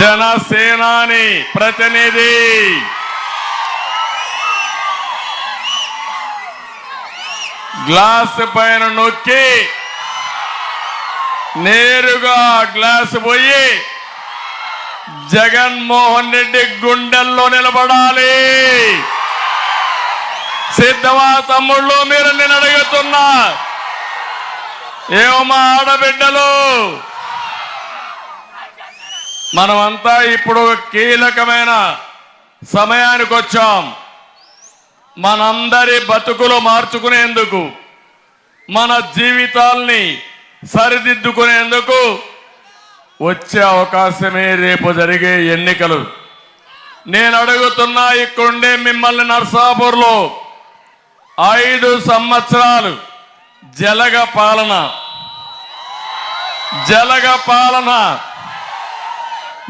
జనసేనాని ప్రతినిధి. గ్లాస్ పైన నొక్కి నేరుగా గ్లాస్ పోయి జగన్మోహన్ రెడ్డి గుండెల్లో నిలబడాలి. సిద్ధమా తమ్ముళ్ళు మీరు నేను అడుగుతున్నా ఏమో ఆడబిడ్డలు. మనమంతా ఇప్పుడు ఒక కీలకమైన సమయానికి వచ్చాం. మనందరి బతుకులు మార్చుకునేందుకు మన జీవితాల్ని సరిదిద్దుకునేందుకు వచ్చే అవకాశమే రేపు జరిగే ఎన్నికలు. నేను అడుగుతున్నా ఇక్కడుండే మిమ్మల్ని నర్సాపూర్లో ఐదు సంవత్సరాలు జలగ పాలన జలగ పాలన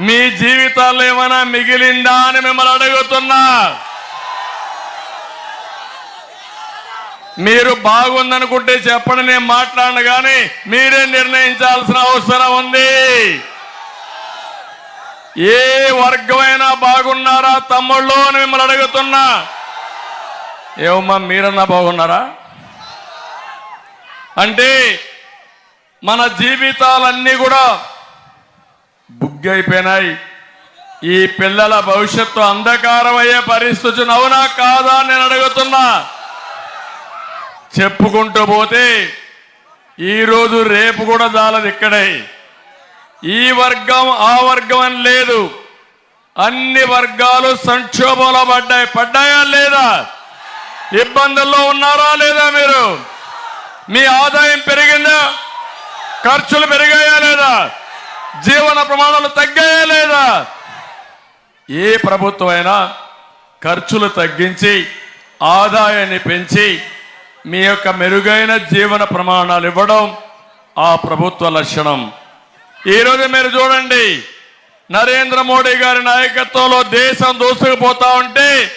మీ జీవితాల్లో ఏమైనా మిగిలిందా అని మిమ్మల్ని అడుగుతున్నా. మీరు బాగుందనుకుంటే చెప్పండి నేను మాట్లాడను కానీ మీరే నిర్ణయించాల్సిన అవసరం ఉంది. ఏ వర్గమైనా బాగున్నారా తమ్ముళ్ళు అని మిమ్మల్ని అడుగుతున్నా. ఏమమ్మా మీరన్నా బాగున్నారా? అంటే మన జీవితాలన్నీ కూడా బుగ్గైపోయినాయి. ఈ పిల్లల భవిష్యత్తు అంధకారమయ్యే పరిస్థితి అవునా కాదా నేను అడుగుతున్నా. చెప్పుకుంటూ పోతే ఈరోజు రేపు కూడా జాలది ఇక్కడే. ఈ వర్గం ఆ వర్గం అని లేదు. అన్ని వర్గాలు సంక్షోభంలో పడ్డాయి. పడ్డాయా లేదా? ఇబ్బందుల్లో ఉన్నారా లేదా మీరు? మీ ఆదాయం పెరిగిందా? ఖర్చులు పెరిగాయా లేదా? జీవన ప్రమాణాలు తగ్గాయా లేదా? ఏ ప్రభుత్వం అయినా ఖర్చులు తగ్గించి ఆదాయాన్ని పెంచి మీ యొక్క మెరుగైన జీవన ప్రమాణాలు ఇవ్వడం ఆ ప్రభుత్వ లక్షణం. ఈరోజు మీరు చూడండి నరేంద్ర మోడీ గారి నాయకత్వంలో దేశం దూసుకుపోతా ఉంటే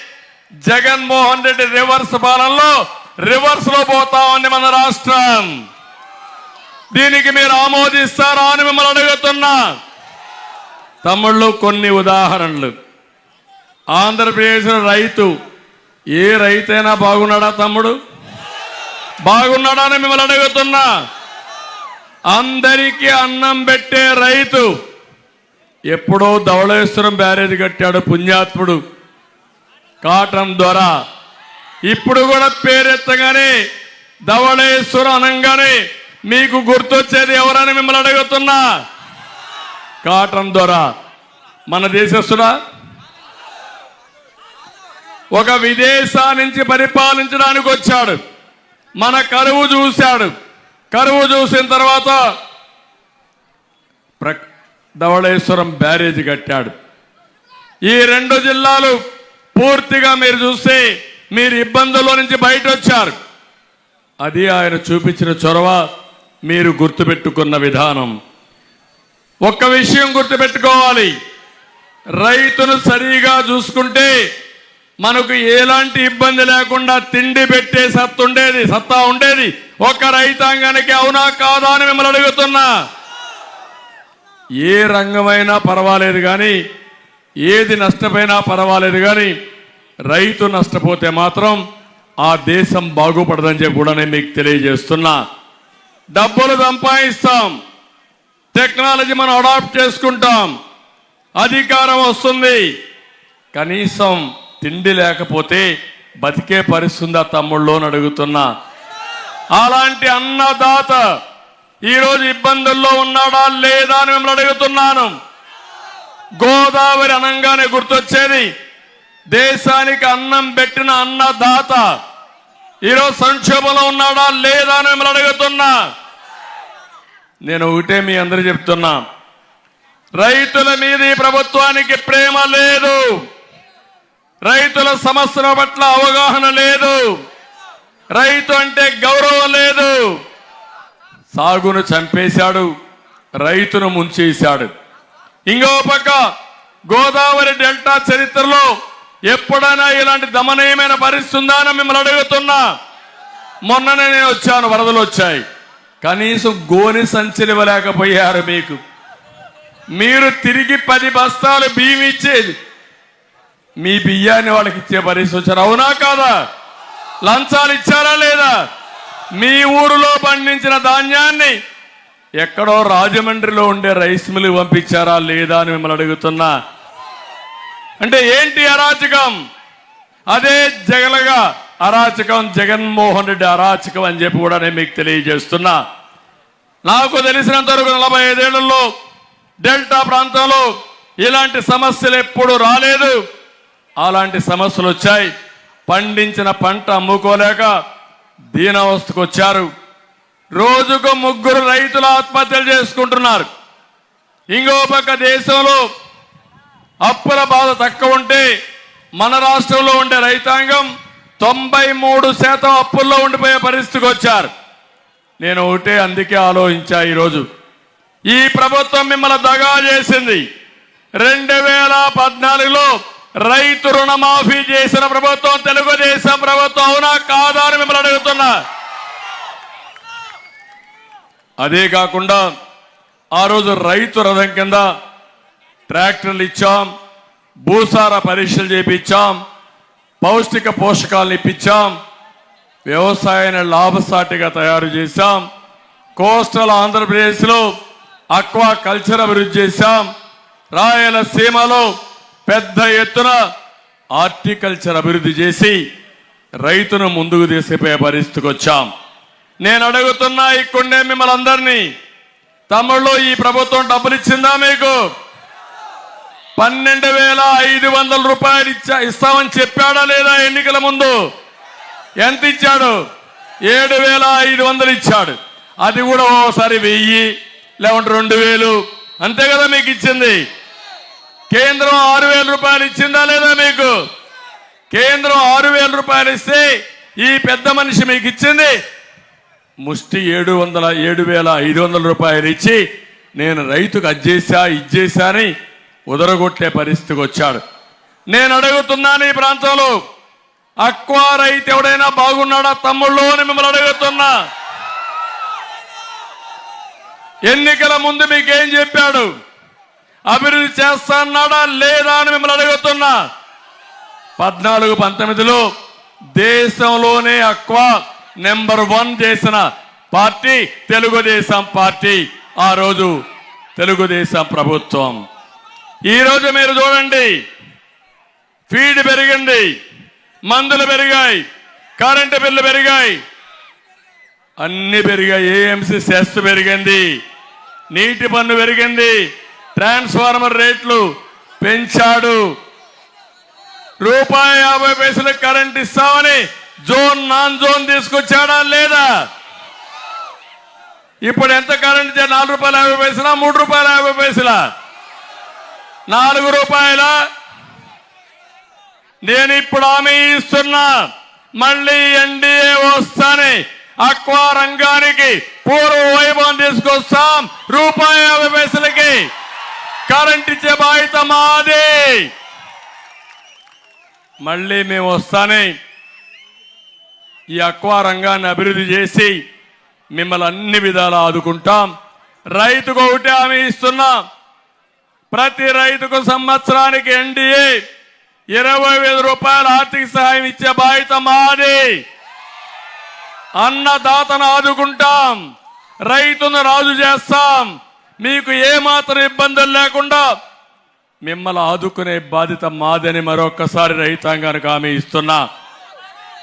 జగన్మోహన్ రెడ్డి రివర్స్ పాలనలో రివర్స్లో పోతా ఉంది మన రాష్ట్రం. దీనికి మీరు ఆమోదిస్తారా అని మిమ్మల్ని అడుగుతున్నా. తమ్ముళ్ళు కొన్ని ఉదాహరణలు. ఆంధ్రప్రదేశ్ రైతు ఏ రైతైనా బాగున్నాడా తమ్ముడు? బాగున్నాడా అని మిమ్మల్ని అడుగుతున్నా. అందరికీ అన్నం పెట్టే రైతు ఎప్పుడో ధవళేశ్వరం బ్యారేజ్ కట్టాడు పుణ్యాత్ముడు. కాటన్ ద్వారా. ఇప్పుడు కూడా పేరెత్తగానే ధవళేశ్వరం అనగానే మీకు గుర్తొచ్చేది ఎవరని మిమ్మల్ని అడుగుతున్నా? కాటన్ ద్వారా మన దేశస్తుడా? ఒక విదేశా నుంచి పరిపాలించడానికి వచ్చాడు. మన కరువు చూశాడు. కరువు చూసిన తర్వాత ప్ర- ధవళేశ్వరం బ్యారేజ్ కట్టాడు. ఈ రెండు జిల్లాలు పూర్తిగా మీరు చూస్తే మీరు ఇబ్బందుల్లో నుంచి బయట వచ్చారు అది ఆయన చూపించిన చొరవ. మీరు గుర్తుపెట్టుకున్న విధానం. ఒక్క విషయం గుర్తుపెట్టుకోవాలి. రైతును సరిగా చూసుకుంటే మనకు ఎలాంటి ఇబ్బంది లేకుండా తిండి పెట్టే సత్తు ఉండేది సత్తా ఉండేది. ఒక రైతాంగానికి అవునా కాదా అని మిమ్మల్ని అడుగుతున్నా. ఏ రంగమైనా పర్వాలేదు కానీ ఏది నష్టపోయినా పర్వాలేదు కానీ రైతు నష్టపోతే మాత్రం ఆ దేశం బాగుపడదని చెప్పి కూడా నేను మీకు తెలియజేస్తున్నా. డబ్బులు సంపాదిస్తాం. టెక్నాలజీ మనం అడాప్ట్ చేసుకుంటాం. అధికారం వస్తుంది. కనీసం తిండి లేకపోతే బతికే పరిస్థితుందా తమ్ముళ్ళు అని అడుగుతున్నా. అలాంటి అన్నదాత ఈరోజు ఇబ్బందుల్లో ఉన్నాడా లేదా అని మిమ్మల్ని అడుగుతున్నాను. గోదావరి అనంగానే గుర్తొచ్చేది. దేశానికి అన్నం పెట్టిన అన్నదాత ఈరోజు సంక్షోభంలో ఉన్నాడా లేదా అని మిమ్మల్ని అడుగుతున్నా. నేను ఒకటే మీ అందరూ చెప్తున్నా. రైతుల మీద ఈ ప్రభుత్వానికి ప్రేమ లేదు. రైతుల సమస్యల పట్ల అవగాహన లేదు. రైతు అంటే గౌరవం లేదు. సాగును చంపేశాడు రైతును ముంచేశాడు. ఇంకో పక్క గోదావరి డెల్టా చరిత్రలో ఎప్పుడైనా ఇలాంటి దమనీయమైన పరిస్థితి ఉందా అని మిమ్మల్ని అడుగుతున్నా. మొన్ననే నేను వచ్చాను వరదలు వచ్చాయి. కనీసం గోని సంచులు ఇవ్వలేకపోయారు మీకు. మీరు తిరిగి పది బస్తాలు బియ్యం ఇచ్చేది. మీ బియ్యాన్ని వాళ్ళకి ఇచ్చే పరిస్థితి వచ్చారు అవునా కాదా? లంచాలు ఇచ్చారా లేదా? మీ ఊరిలో పండించిన ధాన్యాన్ని ఎక్కడో రాజమండ్రిలో ఉండే రైస్ మిల్ పంపించారా లేదా అని మిమ్మల్ని అడుగుతున్నా. అంటే ఏంటి అరాచకం? అదే జగలగా అరాచకం జగన్మోహన్ రెడ్డి అరాచకం అని చెప్పి కూడా నేను మీకు తెలియజేస్తున్నా. నాకు తెలిసినంత వరకు నలభై ఐదేళ్ళలో డెల్టా ప్రాంతంలో ఇలాంటి సమస్యలు ఎప్పుడు రాలేదు. అలాంటి సమస్యలు వచ్చాయి. పండించిన పంట అమ్ముకోలేక దీనావస్థకు వచ్చారు. రోజుకు ముగ్గురు రైతులు ఆత్మహత్యలు చేసుకుంటున్నారు. ఇంకో పక్క దేశంలో అప్పుల బాధ తక్కువ ఉంటే మన రాష్ట్రంలో ఉండే రైతాంగం తొంభై మూడు శాతం అప్పుల్లో ఉండిపోయే పరిస్థితికి వచ్చారు. నేను ఒకటే అందుకే ఆలోచించా ఈరోజు. ఈ ప్రభుత్వం మిమ్మల్ని దగా చేసింది. రెండు వేల పద్నాలుగులో రైతు రుణమాఫీ చేసిన ప్రభుత్వం తెలుగుదేశం ప్రభుత్వం అవునా కాదా అని మిమ్మల్ని అడుగుతున్నా. అదే కాకుండా ఆ రోజు రైతు రథం కింద ట్రాక్టర్లు ఇచ్చాం భూసార పరీక్షలు చేపించాం పౌష్టిక పోషకాలను ఇప్పించాం వ్యవసాయాన్ని లాభసాటిగా తయారు చేశాం కోస్టల్ ఆంధ్రప్రదేశ్లో అక్వా కల్చర్ అభివృద్ధి చేశాం రాయలసీమలో పెద్ద ఎత్తున హార్టికల్చర్ అభివృద్ధి చేసి రైతును ముందుకు తీసిపోయే పరిస్థితికి వచ్చాం. నేను అడుగుతున్నా ఇక్కడే మిమ్మల్ని అందరినీ తమ్ముళ్ళు ఈ ప్రభుత్వం డబ్బులు ఇచ్చిందా మీకు? పన్నెండు వేల ఐదు వందల రూపాయలు ఇచ్చా ఇస్తామని చెప్పాడా లేదా ఎన్నికల ముందు? ఎంత ఇచ్చాడు? ఏడు వేల ఐదు వందలు ఇచ్చాడు. అది కూడా ఓసారి వెయ్యి లేకుంటే రెండు వేలు. అంతే కదా మీకు ఇచ్చింది? కేంద్రం ఆరు వేల రూపాయలు ఇచ్చిందా లేదా మీకు? కేంద్రం ఆరు వేల రూపాయలు ఇస్తే ఈ పెద్ద మనిషి మీకు ఇచ్చింది? ముష్టి ఏడు వందల ఏడు వేల ఐదు వందల రూపాయలు ఇచ్చి నేను రైతుకు అజ్జేసా ఇచ్చేసా అని ఉదరగొట్టే పరిస్థితికి వచ్చాడు. నేను అడుగుతున్నాను ఈ ప్రాంతంలో అక్వా రైతు ఎవడైనా బాగున్నాడా? తమ్ముళ్ళు అని మిమ్మల్ని అడుగుతున్నా. ఎన్నికల ముందు మీకేం చెప్పాడు? అభివృద్ధి చేస్తాన్నాడా లేదా అని మిమ్మల్ని అడుగుతున్నా. పద్నాలుగు పంతొమ్మిదిలో దేశంలోనే అక్వా నెంబర్ వన్ చేసిన పార్టీ తెలుగుదేశం పార్టీ. ఆ రోజు తెలుగుదేశం ప్రభుత్వం ఈ రోజు మీరు చూడండి. ఫీడ్ పెరిగింది. మందులు పెరిగాయి. కరెంటు బిల్లు పెరిగాయి. అన్ని పెరిగాయి. ఏఎంసీ సెస్ పెరిగింది. నీటి పన్ను పెరిగింది. ట్రాన్స్ఫార్మర్ రేట్లు పెంచాడు. రూపాయి యాభై పైసలకు కరెంట్ ఇస్తామని జోన్ నాన్ జోన్ తీసుకొచ్చాడా లేదా? ఇప్పుడు ఎంత కరెంట్ ఇచ్చా? నాలుగు రూపాయల యాభై పైసలా? మూడు రూపాయల యాభై పైసలా? నాలుగు రూపాయల. నేను ఇప్పుడు హామీ ఇస్తున్నా మళ్ళీ ఎన్డీఏ వస్తానే. అక్వా రంగానికి పూర్వ వైభవం తీసుకొస్తాం. రూపాయి యాభై పైసలకి. కరెంట్ ఇచ్చే బాధ్యత మాది. మళ్ళీ మేము వస్తానే. ఈ అక్వా రంగాన్ని అభివృద్ధి చేసి మిమ్మల్ని అన్ని విధాలా ఆదుకుంటాం. రైతుకు ఒకటే హామీ ఇస్తున్నాం. ప్రతి రైతుకు సంవత్సరానికి ఎన్డీఏ ఇరవై వేల రూపాయల ఆర్థిక సహాయం ఇచ్చే బాధ్యత మాది. అన్నదాతను ఆదుకుంటాం రైతును రాజు చేస్తాం. మీకు ఏమాత్రం ఇబ్బందులు లేకుండా మిమ్మల్ని ఆదుకునే బాధ్యత మాదని మరొకసారి రైతాంగానికి హామీ ఇస్తున్నా.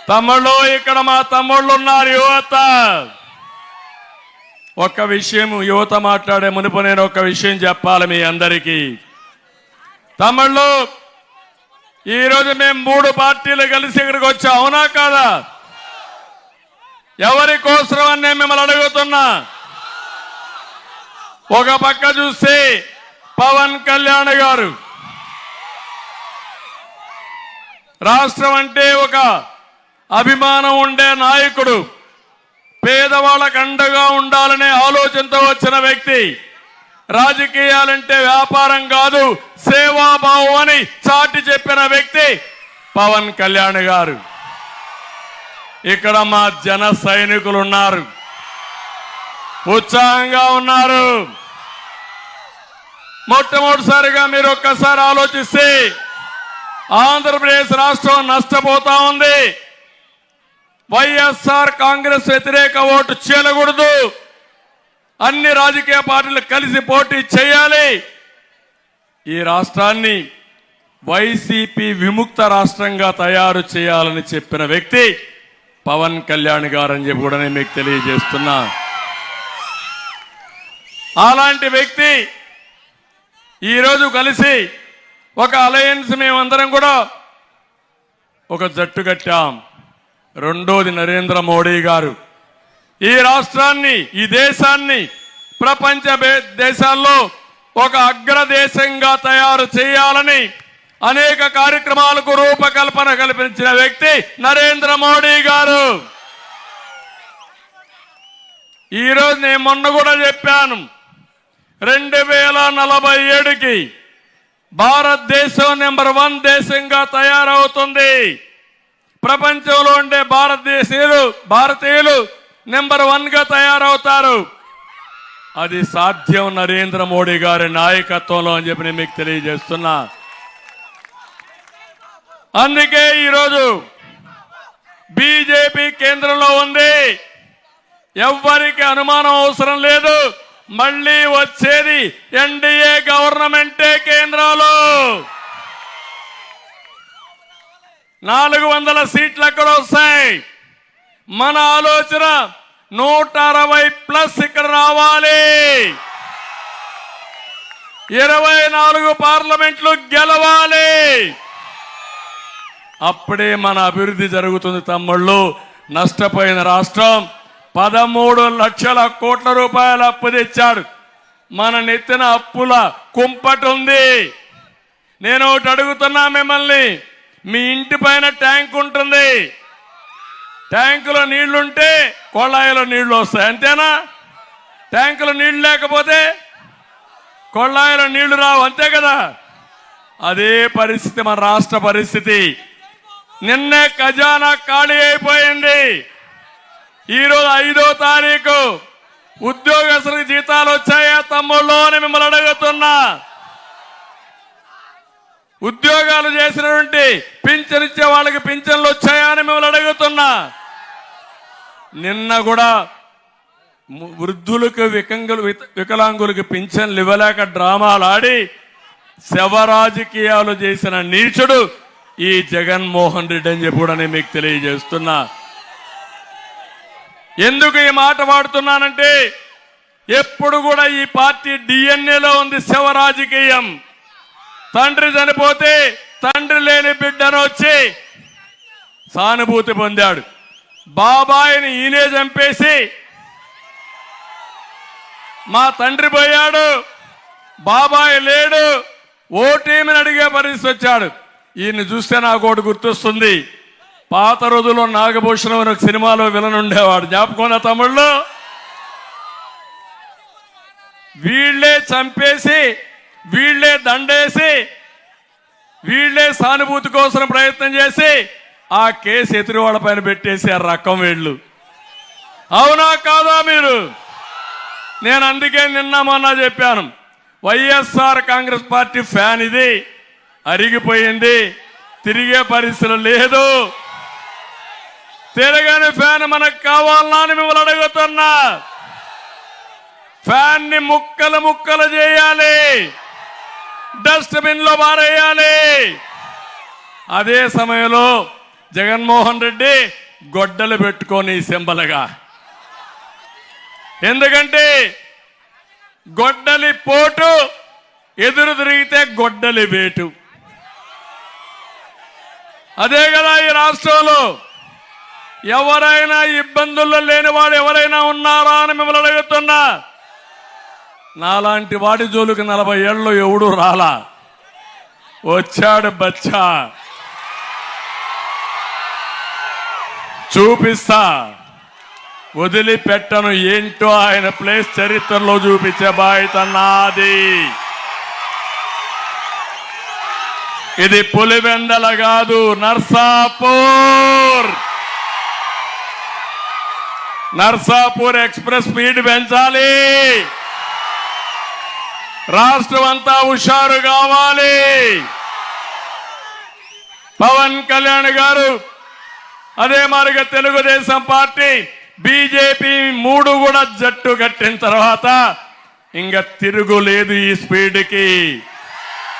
తమ్ముళ్ళు ఇక్కడ మా తమ్ముళ్ళు ఉన్నారు యువత. ఒక విషయం యువత మాట్లాడే మునుపు నేను ఒక విషయం చెప్పాలి మీ అందరికీ. తమ్ముళ్ళు ఈరోజు మేము మూడు పార్టీలు కలిసి ఇక్కడికి వచ్చాం అవునా కాదా? ఎవరి కోసం అని నేను మిమ్మల్ని అడుగుతున్నా? ఒక పక్క చూస్తే పవన్ కళ్యాణ్ గారు. రాష్ట్రం అంటే ఒక అభిమానం ఉండే నాయకుడు. పేదవాళ్ళకు అండగా ఉండాలనే ఆలోచనతో వచ్చిన వ్యక్తి రాజకీయాలంటే వ్యాపారం కాదు సేవాభావం అని చాటి చెప్పిన వ్యక్తి పవన్ కళ్యాణ్ గారు. ఇక్కడ మా జన సైనికులు ఉన్నారు ఉత్సాహంగా ఉన్నారు. మొట్టమొదటిసారిగా మీరు ఒక్కసారి ఆలోచిస్తే ఆంధ్రప్రదేశ్ రాష్ట్రం నష్టపోతా ఉంది. వైఎస్ఆర్ కాంగ్రెస్ వ్యతిరేక ఓటు చేయకూడదు అన్ని రాజకీయ పార్టీలు కలిసి పోటీ చేయాలి. ఈ రాష్ట్రాన్ని వైసీపీ విముక్త రాష్ట్రంగా తయారు చేయాలని చెప్పిన వ్యక్తి పవన్ కళ్యాణ్ గారని చెప్పి కూడా నేను మీకు తెలియజేస్తున్నా. అలాంటి వ్యక్తి ఈరోజు కలిసి ఒక అలయన్స్ మేమందరం కూడా ఒక జట్టు కట్టాం. రెండోది నరేంద్ర మోడీ గారు. ఈ రాష్ట్రాన్ని ఈ దేశాన్ని ప్రపంచ దేశాల్లో ఒక అగ్రదేశంగా తయారు చేయాలని అనేక కార్యక్రమాలకు రూపకల్పన కల్పించిన వ్యక్తి నరేంద్ర మోడీ గారు. ఈరోజు నేను మొన్న కూడా చెప్పాను. రెండు వేల నలభై ఏడుకి భారతదేశం నెంబర్ వన్ దేశంగా తయారవుతుంది. ప్రపంచంలో ఉండే భారతదేశీయులు భారతీయులు నెంబర్ వన్గా తయారవుతారు. అది సాధ్యం నరేంద్ర మోడీ గారి నాయకత్వంలో అని చెప్పి నేను మీకు తెలియజేస్తున్నా. అందుకే ఈరోజు బీజేపీ కేంద్రంలో ఉంది. ఎవ్వరికి అనుమానం అవసరం లేదు. మళ్ళీ వచ్చేది ఎన్డీఏ గవర్నమెంటే కేంద్రంలో. నాలుగు వందల సీట్లు అక్కడ వస్తాయి. మన ఆలోచన నూట అరవై ప్లస్ ఇక్కడ రావాలి. ఇరవై నాలుగు పార్లమెంట్లు గెలవాలి. అప్పుడే మన అభివృద్ధి జరుగుతుంది తమ్ముళ్ళు. నష్టపోయిన రాష్ట్రం పదమూడు లక్షల కోట్ల రూపాయల అప్పు తెచ్చాడు. మన నెత్తిన అప్పుల కుంపటి ఉంది. నేను ఒకటి అడుగుతున్నా మిమ్మల్ని. మీ ఇంటి పైన ట్యాంక్ ఉంటుంది. ట్యాంకులో నీళ్ళుంటే కొళాయిలో నీళ్ళు వస్తాయి అంతేనా? ట్యాంకులో నీళ్ళు లేకపోతే కొళాయిలో నీళ్ళు రావు అంతే కదా? అదే పరిస్థితి మన రాష్ట్ర పరిస్థితి. నిన్నే ఖజానా ఖాళీ అయిపోయింది. ఈరోజు ఐదో తారీఖు. ఉద్యోగస్తులకు జీతాలు వచ్చాయా తమ్ముళ్ళు అని మిమ్మల్ని అడుగుతున్నా. ఉద్యోగాలు చేసినటువంటి పింఛన్ ఇచ్చే వాళ్ళకి పింఛన్లు వచ్చాయా అని మిమ్మల్ని అడుగుతున్నా. నిన్న కూడా వృద్ధులకు వికంగులు వికలాంగులకు పింఛన్లు ఇవ్వలేక డ్రామాలు ఆడి శవ రాజకీయాలు చేసిన నీచుడు ఈ జగన్మోహన్ రెడ్డి అని చెప్పి కూడా నేను మీకు తెలియజేస్తున్నా. ఎందుకు ఈ మాట వాడుతున్నానంటే ఎప్పుడు కూడా ఈ పార్టీ డిఎన్ఏలో ఉంది శవ రాజకీయం తండ్రి చనిపోతే తండ్రి లేని బిడ్డను వచ్చి సానుభూతి పొందాడు. బాబాయిని ఈయనే చంపేసి మా తండ్రి పోయాడు బాబాయ్ లేడు ఓటేమని అడిగే పరిస్థితి వచ్చాడు. ఈయన్ని చూస్తే నాకు ఒకటి గుర్తొస్తుంది. పాత రోజుల్లో నాగభూషణం అని ఒక సినిమాలో విలన్ ఉండేవాడు. జ్ఞాపకం తమ్ముళ్ళు? వీళ్ళే చంపేసి వీళ్ళే దండేసి వీళ్ళే సానుభూతి కోసం ప్రయత్నం చేసి ఆ కేసు ఎదురు వాళ్ళ పైన పెట్టేసి ఆ రకం వీళ్ళు. అవునా కాదా మీరు? నేను అందుకే నిన్న మొన్న చెప్పాను. వైఎస్ఆర్ కాంగ్రెస్ పార్టీ ఫ్యాన్ ఇది. అరిగిపోయింది. తిరిగే పరిస్థితులు లేదు. తిరగని ఫ్యాన్ మనకు కావాలా అని మిమ్మల్ని అడుగుతున్నా. ఫ్యాన్ని ముక్కలు ముక్కలు చేయాలి. డస్ట్బిన్లో పారేయాలి. అదే సమయంలో జగన్మోహన్ రెడ్డి గొడ్డలు పెట్టుకొని సింబలుగా. ఎందుకంటే గొడ్డలి పోటు ఎదురు తిరిగితే గొడ్డలి వేటు. అదే కదా ఈ రాష్ట్రంలో ఎవరైనా ఇబ్బందుల్లో లేని వాడు ఎవరైనా ఉన్నారా అని మిమ్మల్ని అడుగుతున్నా. నాలాంటి వాడి జోలికి నలభై ఏళ్ళు ఎవడు రాలా. వచ్చాడు బచ్చా. చూపిస్తా. వదిలిపెట్టను ఏంటో ఆయన ప్లేస్ చరిత్రలో చూపించే బాధ్యత నాది. ఇది పులివెందల కాదు నర్సాపూర్. నర్సాపూర్ ఎక్స్ప్రెస్ స్పీడ్ పెంచాలి. రాష్ట్రం అంతా హుషారు కావాలి. పవన్ కళ్యాణ్ గారు అదే మరిగా తెలుగుదేశం పార్టీ బీజేపీ మూడు కూడా జట్టు కట్టిన తర్వాత ఇంకా తిరుగులేదు ఈ స్పీడ్కి.